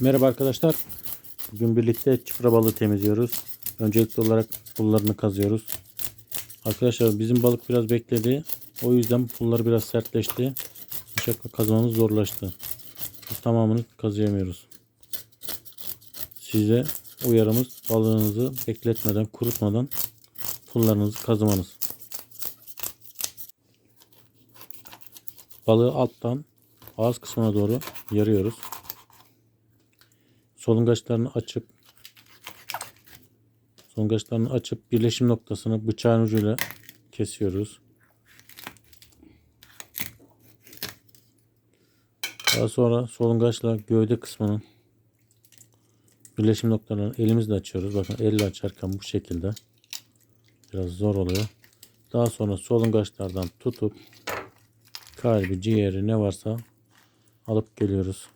Merhaba arkadaşlar. Bugün birlikte çipra balığı temizliyoruz. Öncelikli olarak pullarını kazıyoruz. Arkadaşlar bizim balık biraz bekledi. O yüzden pulları biraz sertleşti. Bıçakla kazmamız zorlaştı. Biz tamamını kazıyamıyoruz. Size uyarımız balığınızı bekletmeden, kurutmadan pullarınızı kazımanız. Balığı alttan ağız kısmına doğru yarıyoruz solungaçlarını açıp solungaçlarını açıp birleşim noktasını bıçağın ucuyla kesiyoruz. Daha sonra solungaçla gövde kısmının birleşim noktalarını elimizle açıyoruz. Bakın elle açarken bu şekilde biraz zor oluyor. Daha sonra solungaçlardan tutup kalbi, ciğeri ne varsa alıp geliyoruz.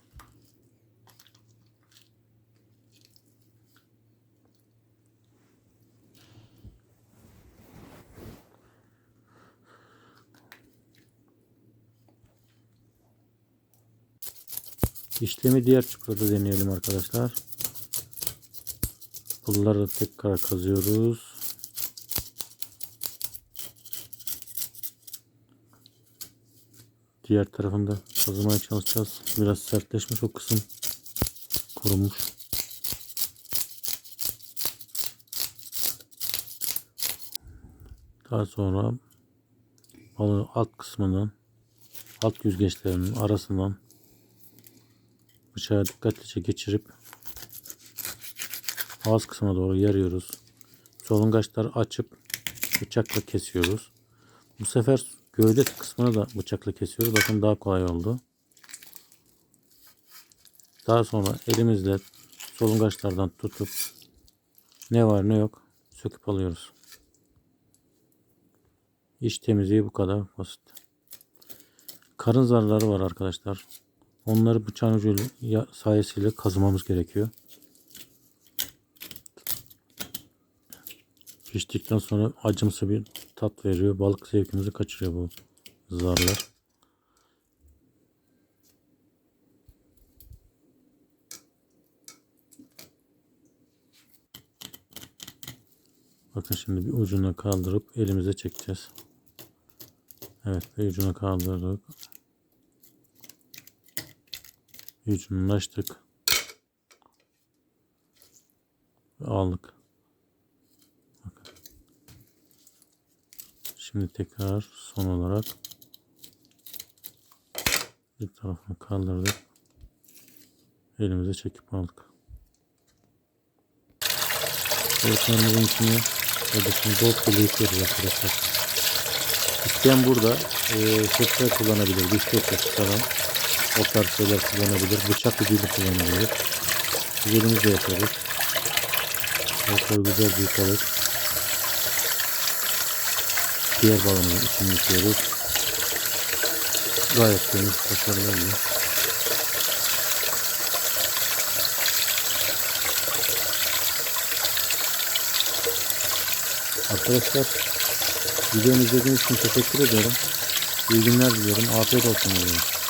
İşlemi diğer çukurda deneyelim arkadaşlar. Bunları tekrar kazıyoruz. Diğer tarafında kazımaya çalışacağız. Biraz sertleşmiş o kısım. Kurumuş. Daha sonra alt kısmından alt yüzgeçlerinin arasından bıçağı dikkatlice geçirip ağız kısmına doğru yarıyoruz. Solungaçları açıp bıçakla kesiyoruz. Bu sefer gövde kısmını da bıçakla kesiyoruz. Bakın daha kolay oldu. Daha sonra elimizle solungaçlardan tutup ne var ne yok söküp alıyoruz. İş temizliği bu kadar basit. Karın zarları var arkadaşlar. Onları bıçağın ucuyla sayesinde kazımamız gerekiyor. Piştikten sonra acımsı bir tat veriyor. Balık zevkimizi kaçırıyor bu zarlar. Bakın şimdi bir ucuna kaldırıp elimize çekeceğiz. Evet bir ucuna kaldırdık. Ve aldık. Şimdi tekrar son olarak bir tarafını kaldırdık. Elimize çekip aldık. Balıklarımızın içine dışını bol bol yıkıyoruz arkadaşlar. İsteyen burada e, sırtlar kullanabilir. Diş köftesi falan. O tarz şeyler kullanabilir. Bıçak ucuyla kullanabilir. Biz elimizle yapıyoruz. Balıkları güzel yıkadık. Diğer balığımızın içini yıkıyoruz. Gayet temiz, başarılı oluyor. Arkadaşlar videomu izlediğiniz için teşekkür ediyorum. İyi günler diliyorum. Afiyet olsun diliyorum.